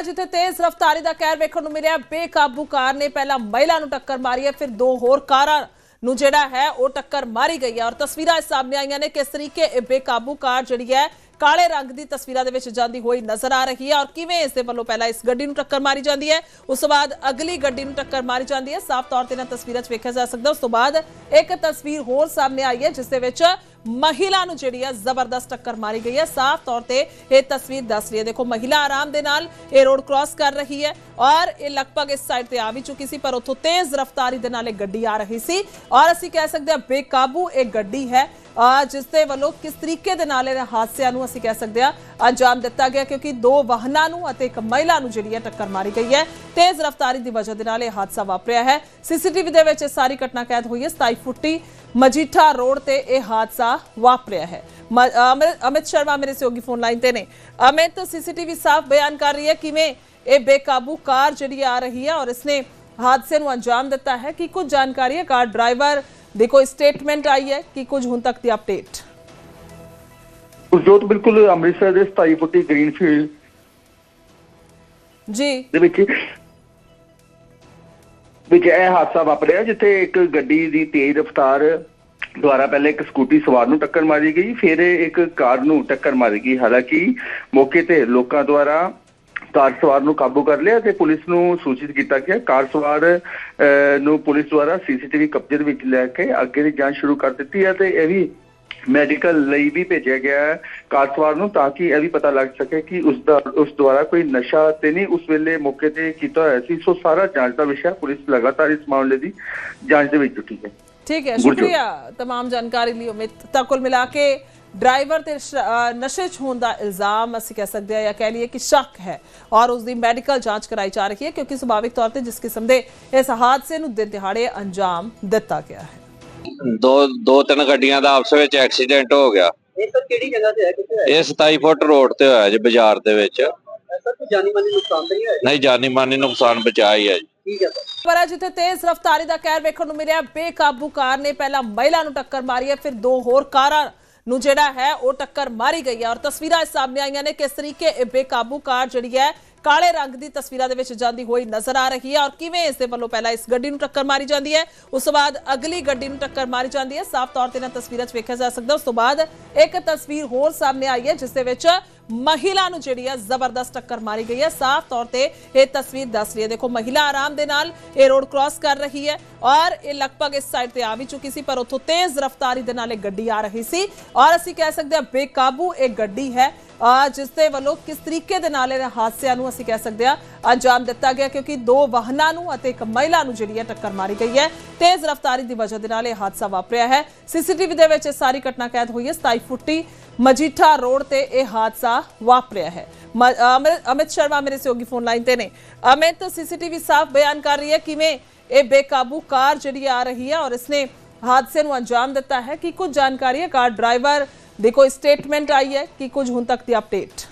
ਹੈ ਜਿੱਥੇ ਤੇਜ਼ ਰਫ਼ਤਾਰੀ ਦਾ ਕਹਿਰ ਵੇਖਣ ਨੂੰ ਮਿਲਿਆ। ਬੇਕਾਬੂ ਕਾਰ ਨੇ ਪਹਿਲਾਂ ਮਹਿਲਾ ਨੂੰ ਟੱਕਰ ਮਾਰੀ ਹੈ, ਫਿਰ ਦੋ ਹੋਰ ਕਾਰਾਂ ਨੂੰ ਜਿਹੜਾ ਹੈ, ਉਹ ਟੱਕਰ ਮਾਰੀ ਗਈ ਹੈ। ਔਰ ਤਸਵੀਰਾਂ ਇਸ ਸਾਹਮਣੇ ਆਈਆਂ ਨੇ ਕਿਸ ਤਰੀਕੇ ਇਹ ਬੇਕਾਬੂ ਕਾਰ ਜਿਹੜੀ ਹੈ, ਕਾਲੇ ਰੰਗ ਦੀ ਤਸਵੀਰਾਂ ਦੇ ਵਿੱਚ ਜਾਂਦੀ ਹੋਈ ਨਜ਼ਰ ਆ ਰਹੀ ਹੈ ਔਰ ਕਿਵੇਂ ਇਸ ਦੇ ਵੱਲੋਂ ਪਹਿਲਾਂ ਇਸ ਗੱਡੀ ਨੂੰ ਟੱਕਰ ਮਾਰੀ ਜਾਂਦੀ ਹੈ, ਉਸ ਤੋਂ ਬਾਅਦ ਅਗਲੀ ਗੱਡੀ ਨੂੰ ਟੱਕਰ ਮਾਰੀ ਜਾਂਦੀ ਹੈ। ਸਾਫ਼ ਤੌਰ ਤੇ ਇਹਨਾਂ ਤਸਵੀਰਾਂ 'ਚ ਵੇਖਿਆ ਜਾ ਸਕਦਾ ਉਸ ਤੋਂ ਬਾਅਦ ਇੱਕ ਤਸਵੀਰ ਹੋਰ ਸਾਹਮਣੇ ਆਈ ਹੈ, ਜਿਸ ਦੇ ਵਿੱਚ ਮਹਿਲਾ ਨੂੰ ਜਿਹੜੀ ਹੈ ਜ਼ਬਰਦਸਤ ਟੱਕਰ ਮਾਰੀ ਗਈ ਹੈ। ਸਾਫ਼ ਤੌਰ ਤੇ ਇਹ ਤਸਵੀਰ ਦੱਸ ਰਹੀ ਹੈ। ਦੇਖੋ, ਮਹਿਲਾ ਆਰਾਮ ਦੇ ਨਾਲ ਇਹ ਰੋਡ ਕ੍ਰਾਸ ਕਰ ਰਹੀ ਹੈ ਔਰ ਇਹ ਲਗਭਗ ਇਸ ਸਾਈਡ ਤੇ ਆ ਵੀ ਚੁੱਕੀ ਸੀ, ਪਰ ਉੱਥੋਂ ਤੇਜ਼ ਰਫ਼ਤਾਰੀ ਦੇ ਨਾਲ ਇਹ ਗੱਡੀ ਆ ਰਹੀ ਸੀ ਔਰ ਅਸੀਂ ਕਹਿ ਸਕਦੇ ਹਾਂ ਬੇਕਾਬੂ ਇਹ ਗੱਡੀ ਹੈ। ਜਿਸ ਦੇ ਵੱਲੋਂ ਕਿਸ ਤਰੀਕੇ ਦੇ ਨਾਲ ਇਹਨਾਂ ਹਾਦਸਿਆਂ ਨੂੰ ਅਸੀਂ ਕਹਿ ਸਕਦੇ ਹਾਂ ਅੰਜਾਮ ਦਿੱਤਾ ਗਿਆ ਕਿਉਂਕਿ ਦੋ ਵਾਹਨਾਂ ਨੂੰ ਅਤੇ ਇੱਕ ਮਹਿਲਾ ਨੂੰ ਜਿਹੜੀ ਹੈ ਟੱਕਰ ਮਾਰੀ ਗਈ ਹੈ ਤੇਜ਼ ਰਫ਼ਤਾਰੀ ਦੀ ਵਜ੍ਹਾ ਦੇ ਨਾਲ ਇਹ ਹਾਦਸਾ ਵਾਪਰਿਆ ਹੈ ਸੀਸੀਟੀਵੀ ਦੇ ਵਿੱਚ ਇਹ ਸਾਰੀ ਘਟਨਾ ਕੈਦ ਹੋਈ ਹੈ 27 ਫੁੱਟੀ ਮਜੀਠਾ ਰੋਡ ਤੇ ਇਹ ਹਾਦਸਾ ਵਾਪਰਿਆ ਹੈ ਮ- ਅਮਿਤ ਅਮਿਤ ਸ਼ਰਮਾ ਮੇਰੇ ਸਹਿਯੋਗੀ ਫੋਨ ਲਾਈਨ ਤੇ ਨੇ ਅਮਿਤ ਸੀਸੀਟੀਵੀ ਸਾਫ਼ ਬਿਆਨ ਕਰ ਰਹੀ ਹੈ ਕਿਵੇਂ ਇਹ ਬੇਕਾਬੂ ਕਾਰ ਜਿਹੜੀ ਆ ਰਹੀ ਹੈ ਔਰ ਇਸਨੇ ਹਾਦਸੇ ਨੂੰ ਅੰਜਾਮ ਦਿੱਤਾ ਹੈ ਕਿ ਕੁਝ ਜਾਣਕਾਰੀ ਹੈ ਕਾਰ ਡਰਾਈਵਰ ਦੀ ਕੋਈ ਸਟੇਟਮੈਂਟ ਆਈ ਹੈ ਕਿ ਕੁਝ ਹੁਣ ਤੱਕ ਦੀ ਅਪਡੇਟ ਉਸਜੋਤ ਬਿਲਕੁਲ ਅੰਮ੍ਰਿਤਸਰ ਦੇ 27 ਫੁੱਟੀ ਗ੍ਰੀਨਫੀਲਡ ਜੀ ਦੇ ਵਿੱਚ ਵਿੱਚ ਇਹ ਹਾਦਸਾ ਵਾਪਰਿਆ ਜਿੱਥੇ ਇੱਕ ਗੱਡੀ ਦੀ ਤੇਜ਼ ਰਫ਼ਤਾਰ ਦੁਆਰਾ ਪਹਿਲੇ ਇੱਕ ਸਕੂਟੀ ਸਵਾਰ ਨੂੰ ਟੱਕਰ ਮਾਰੀ ਗਈ ਫਿਰ ਇੱਕ ਕਾਰ ਨੂੰ ਟੱਕਰ ਮਾਰੀ ਗਈ ਹਾਲਾਂਕਿ ਮੌਕੇ ਤੇ ਲੋਕਾਂ ਦੁਆਰਾ ਕਾਰ ਸਵਾਰ ਨੂੰ ਕਾਬੂ ਕਰ ਲਿਆ ਤੇ ਪੁਲਿਸ ਨੂੰ ਸੂਚਿਤ ਕੀਤਾ ਗਿਆ ਕਾਰ ਸਵਾਰ ਅਹ, ਨੂੰ ਪੁਲਿਸ ਦੁਆਰਾ ਸੀਸੀਟੀਵੀ ਕਬਜ਼ੇ ਦੇ ਵਿੱਚ ਲੈ ਕੇ ਅੱਗੇ ਦੀ ਜਾਂਚ ਸ਼ੁਰੂ ਕਰ ਦਿੱਤੀ ਹੈ ਤੇ ਇਹ ਵੀ ਮੈਡੀਕਲ ਲਈ ਵੀ ਭੇਜਿਆ ਗਿਆ ਹੈ ਕਾਰ ਸਵਾਰ ਨੂੰ ਤਾਂ ਕਿ ਇਹ ਵੀ ਪਤਾ ਲੱਗ ਸਕੇ ਕਿ ਉਸ ਦਾ ਉਸ ਦੁਆਰਾ ਕੋਈ ਨਸ਼ਾ ਤੇ ਨਹੀਂ ਉਸ ਵੇਲੇ ਮੌਕੇ ਤੇ ਕੀਤਾ ਹੋਇਆ ਸੀ ਸੋ ਸਾਰਾ ਜਾਂਚ ਦਾ ਵਿਸ਼ਾ ਪੁਲਿਸ ਲਗਾਤਾਰ ਇਸ ਮਾਮਲੇ ਦੀ ਜਾਂਚ ਦੇ ਵਿੱਚ ਜੁਟੀ ਹੈ ਠੀਕ ਹੈ ਗੁਰਜੋਤ। ਸ਼ੁਕਰੀਆ तमाम ਜਾਣਕਾਰੀ ਲਈ ਉਮੀਦ ਤਾਂ ਕੁੱਲ ਮਿਲਾ ਕੇ ਡਰਾਈਵਰ ਤੇ ਨਸ਼ੇ 'ਚ ਹੋਣ ਦਾ ਇਲਜ਼ਾਮ ਅਸੀਂ ਕਹਿ ਸਕਦੇ ਹਾਂ ਜਾਂ ਕਹਿ ਲਈਏ ਕਿ ਸ਼ੱਕ ਹੈ ਔਰ ਉਸ ਦੀ ਮੈਡੀਕਲ ਜਾਂਚ ਕਰਾਈ ਜਾ ਰਹੀ ਹੈ ਕਿਉਂਕਿ ਸੁਭਾਵਿਕ ਤੌਰ ਤੇ ਜਿਸ ਕਿਸਮ ਦੇ ਇਸ ਹਾਦਸੇ ਨੂੰ ਦਿਨ ਦਿਹਾੜੇ ਅੰਜਾਮ ਦਿੱਤਾ ਗਿਆ ਹੈ। ਦੋ ਦੋ ਤਿੰਨ ਗੱਡੀਆਂ ਦਾ ਆਪਸ ਵਿੱਚ ਐਕਸੀਡੈਂਟ ਹੋ ਗਿਆ। ਇਹ ਸਰ ਕਿਹੜੀ ਜਗ੍ਹਾ ਤੇ ਹੈ? ਕਿੱਥੇ ਹੈ? ਇਹ 27 ਫੁੱਟ ਰੋਡ ਤੇ ਹੋਇਆ ਜੀ ਬਾਜ਼ਾਰ ਦੇ ਵਿੱਚ। ਸਰ ਕੋਈ ਜਾਨੀ ਮਾਨੀ ਨੁਕਸਾਨ ਤਾਂ ਨਹੀਂ ਹੋਇਆ? ਨਹੀਂ ਜਾਨੀ ਮਾਨੀ ਨੁਕਸਾਨ ਬਚਾ ਹੀ ਹੈ ਜੀ। ਠੀਕ ਹੈ ਸਰ। ਪਰ ਜਿੱਥੇ ਤੇਜ਼ ਰਫ਼ਤਾਰੀ ਦਾ ਕਹਿਰ ਵੇਖਣ ਨੂੰ ਮਿਲਿਆ ਬੇਕਾਬੂ ਕਾਰ ਨੇ ਪਹਿਲਾਂ ਮਹਿਲਾ ਨੂੰ ਟੱਕਰ ਮਾਰੀ ਹੈ ਫਿਰ ਦੋ ਹੋਰ ਕਾਰਾਂ ਨੂੰ ਜਿਹੜਾ ਹੈ, ਉਹ ਟੱਕਰ ਮਾਰੀ ਗਈ ਹੈ। ਔਰ ਤਸਵੀਰਾਂ ਸਾਹਮਣੇ ਆਈਆਂ ਨੇ ਕਿਸ ਤਰੀਕੇ ਇਹ ਬੇਕਾਬੂ ਕਾਰ ਜਿਹੜੀ ਹੈ, ਕਾਲੇ ਰੰਗ ਦੀ ਤਸਵੀਰਾਂ ਦੇ ਵਿੱਚ ਜਾਂਦੀ ਹੋਈ ਨਜ਼ਰ ਆ ਰਹੀ ਹੈ। ਔਰ ਕਿਵੇਂ ਇਸ ਦੇ ਵੱਲੋਂ ਪਹਿਲਾਂ ਇਸ ਗੱਡੀ ਨੂੰ ਟੱਕਰ ਮਾਰੀ ਜਾਂਦੀ ਹੈ, ਉਸ ਤੋਂ ਬਾਅਦ ਅਗਲੀ ਗੱਡੀ ਨੂੰ ਟੱਕਰ ਮਾਰੀ ਜਾਂਦੀ ਹੈ। ਸਾਫ਼ ਤੌਰ ਤੇ ਇਹਨਾਂ ਤਸਵੀਰਾਂ 'ਚ ਵੇਖਿਆ ਜਾ ਸਕਦਾ ਉਸ ਤੋਂ ਬਾਅਦ ਇੱਕ ਤਸਵੀਰ ਹੋਰ ਸਾਹਮਣੇ ਆਈ ਹੈ, ਜਿਸ ਦੇ ਵਿੱਚ ਮਹਿਲਾ ਨੂੰ ਜਿਹੜੀ ਹੈ ਜ਼ਬਰਦਸਤ ਟੱਕਰ ਮਾਰੀ ਗਈ ਹੈ। ਸਾਫ਼ ਤੌਰ ਤੇ ਇਹ ਤਸਵੀਰ ਦੱਸ ਰਹੀ ਹੈ। ਦੇਖੋ, ਮਹਿਲਾ ਆਰਾਮ ਦੇ ਨਾਲ ਇਹ ਰੋਡ ਕ੍ਰਾਸ ਕਰ ਰਹੀ ਹੈ ਔਰ ਇਹ ਲਗਭਗ ਇਸ ਸਾਈਡ ਤੇ ਆ ਵੀ ਚੁੱਕੀ ਸੀ, ਪਰ ਉੱਥੋਂ ਤੇਜ਼ ਰਫ਼ਤਾਰੀ ਦੇ ਨਾਲ ਇਹ ਗੱਡੀ ਆ ਰਹੀ ਸੀ ਔਰ ਅਸੀਂ ਕਹਿ ਸਕਦੇ ਹਾਂ ਬੇਕਾਬੂ ਇਹ ਗੱਡੀ ਹੈ। ਜਿਸ ਦੇ ਵੱਲੋਂ ਕਿਸ ਤਰੀਕੇ ਦੇ ਨਾਲ ਇਹਨਾਂ ਹਾਦਸਿਆਂ ਨੂੰ ਅਸੀਂ ਕਹਿ ਸਕਦੇ ਹਾਂ ਅੰਜਾਮ ਦਿੱਤਾ ਗਿਆ ਕਿਉਂਕਿ ਦੋ ਵਾਹਨਾਂ ਨੂੰ ਅਤੇ ਇੱਕ ਮਹਿਲਾ ਨੂੰ ਜਿਹੜੀ ਹੈ ਟੱਕਰ ਮਾਰੀ ਗਈ ਹੈ ਤੇਜ਼ ਰਫ਼ਤਾਰੀ ਦੀ ਵਜ੍ਹਾ ਦੇ ਨਾਲ ਇਹ ਹਾਦਸਾ ਵਾਪਰਿਆ ਹੈ ਸੀਸੀਟੀਵੀ ਦੇ ਵਿੱਚ ਇਹ ਸਾਰੀ ਘਟਨਾ ਕੈਦ ਹੋਈ ਹੈ 27 ਫੁੱਟੀ ਮਜੀਠਾ ਰੋਡ ਤੇ ਇਹ ਹਾਦਸਾ ਵਾਪਰਿਆ ਹੈ ਮ- ਅਮਿਤ ਅਮਿਤ ਸ਼ਰਮਾ ਮੇਰੇ ਸਹਿਯੋਗੀ ਫੋਨ ਲਾਈਨ ਤੇ ਨੇ ਅਮਿਤ ਸੀਸੀਟੀਵੀ ਸਾਫ਼ ਬਿਆਨ ਕਰ ਰਹੀ ਹੈ ਕਿਵੇਂ ਇਹ ਬੇਕਾਬੂ ਕਾਰ ਜਿਹੜੀ ਆ ਰਹੀ ਹੈ ਔਰ ਇਸਨੇ ਹਾਦਸੇ ਨੂੰ ਅੰਜਾਮ ਦਿੱਤਾ ਹੈ ਕਿ ਕੁਝ ਜਾਣਕਾਰੀ ਹੈ ਕਾਰ ਡਰਾਈਵਰ ਦੀ ਕੋਈ ਸਟੇਟਮੈਂਟ ਆਈ ਹੈ ਕਿ ਕੁਝ ਹੁਣ ਤੱਕ ਦੀ ਅਪਡੇਟ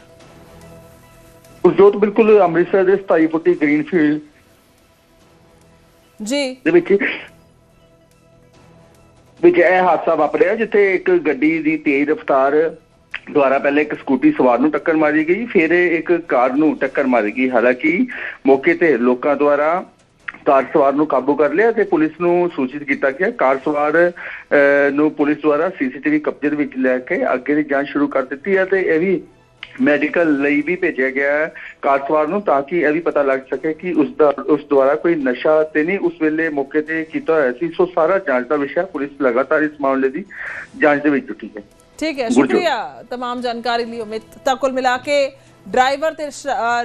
ਉਸਜੋਤ ਬਿਲਕੁਲ ਅੰਮ੍ਰਿਤਸਰ ਦੇ 27 ਫੁੱਟੀ ਗ੍ਰੀਨਫੀਲਡ ਜੀ ਦੇ ਵਿੱਚ ਵਿੱਚ ਇਹ ਹਾਦਸਾ ਵਾਪਰਿਆ ਜਿੱਥੇ ਇੱਕ ਗੱਡੀ ਦੀ ਤੇਜ਼ ਰਫ਼ਤਾਰ ਦੁਆਰਾ ਪਹਿਲੇ ਇੱਕ ਸਕੂਟੀ ਸਵਾਰ ਨੂੰ ਟੱਕਰ ਮਾਰੀ ਗਈ ਫਿਰ ਇੱਕ ਕਾਰ ਨੂੰ ਟੱਕਰ ਮਾਰੀ ਗਈ ਹਾਲਾਂਕਿ ਮੌਕੇ ਤੇ ਲੋਕਾਂ ਦੁਆਰਾ ਕਾਰ ਸਵਾਰ ਨੂੰ ਕਾਬੂ ਕਰ ਲਿਆ ਤੇ ਪੁਲਿਸ ਨੂੰ ਸੂਚਿਤ ਕੀਤਾ ਗਿਆ ਕਾਰ ਸਵਾਰ ਅਹ, ਨੂੰ ਪੁਲਿਸ ਦੁਆਰਾ ਸੀਸੀਟੀਵੀ ਕਬਜ਼ੇ ਦੇ ਵਿੱਚ ਲੈ ਕੇ ਅੱਗੇ ਦੀ ਜਾਂਚ ਸ਼ੁਰੂ ਕਰ ਦਿੱਤੀ ਹੈ ਤੇ ਇਹ ਵੀ ਮੈਡੀਕਲ ਲਈ ਵੀ ਭੇਜਿਆ ਗਿਆ ਹੈ ਕਾਰ ਸਵਾਰ ਨੂੰ ਤਾਂ ਕਿ ਇਹ ਵੀ ਪਤਾ ਲੱਗ ਸਕੇ ਕਿ ਉਸ ਦਾ ਉਸ ਦੁਆਰਾ ਕੋਈ ਨਸ਼ਾ ਤੇ ਨਹੀਂ ਉਸ ਵੇਲੇ ਮੌਕੇ ਤੇ ਕੀਤਾ ਹੋਇਆ ਸੀ ਸੋ ਸਾਰਾ ਜਾਂਚ ਦਾ ਵਿਸ਼ਾ ਪੁਲਿਸ ਲਗਾਤਾਰ ਇਸ ਮਾਮਲੇ ਦੀ ਜਾਂਚ ਦੇ ਵਿੱਚ ਜੁਟੀ ਹੈ ਠੀਕ ਹੈ ਗੁਰਜੋਤ। ਸ਼ੁਕਰੀਆ तमाम ਜਾਣਕਾਰੀ ਲਈ ਉਮੀਦ ਤਾਂ ਕੁੱਲ ਮਿਲਾ ਕੇ ਡਰਾਈਵਰ ਤੇ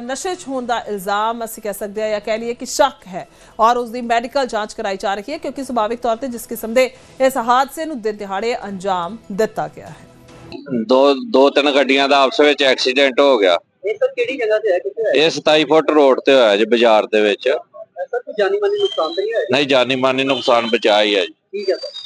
ਨਸ਼ੇ 'ਚ ਹੋਣ ਦਾ ਇਲਜ਼ਾਮ ਅਸੀਂ ਕਹਿ ਸਕਦੇ ਹਾਂ ਜਾਂ ਕਹਿ ਲਈਏ ਕਿ ਸ਼ੱਕ ਹੈ ਔਰ ਉਸ ਦੀ ਮੈਡੀਕਲ ਜਾਂਚ ਕਰਾਈ ਜਾ ਰਹੀ ਹੈ ਕਿਉਂਕਿ ਸੁਭਾਵਿਕ ਤੌਰ ਤੇ ਜਿਸ ਕਿਸਮ ਦੇ ਇਸ ਹਾਦਸੇ ਨੂੰ ਦਿਨ ਦਿਹਾੜੇ ਅੰਜਾਮ ਦਿੱਤਾ ਗਿਆ ਹੈ। ਦੋ ਦੋ ਤਿੰਨ ਗੱਡੀਆਂ ਦਾ ਆਪਸ ਵਿੱਚ ਐਕਸੀਡੈਂਟ ਹੋ ਗਿਆ। ਇਹ ਸਰ ਕਿਹੜੀ ਜਗ੍ਹਾ ਤੇ ਹੈ ਕਿੱਥੇ ਹੈ ਇਹ 27 ਫੁੱਟ ਰੋਡ ਤੇ ਹੋਇਆ ਜੀ ਬਾਜ਼ਾਰ ਦੇ ਵਿੱਚ। ਸਰ ਕੋਈ ਜਾਨੀ ਮਾਨੀ ਨੁਕਸਾਨ ਤਾਂ ਨਹੀਂ ਹੋਇਆ? ਨਹੀਂ ਜਾਨੀ ਮਾਨੀ ਨੁਕਸਾਨ ਬਚਾ ਹੀ ਹੈ ਜੀ। ਠੀਕ ਹੈ ਸਰ।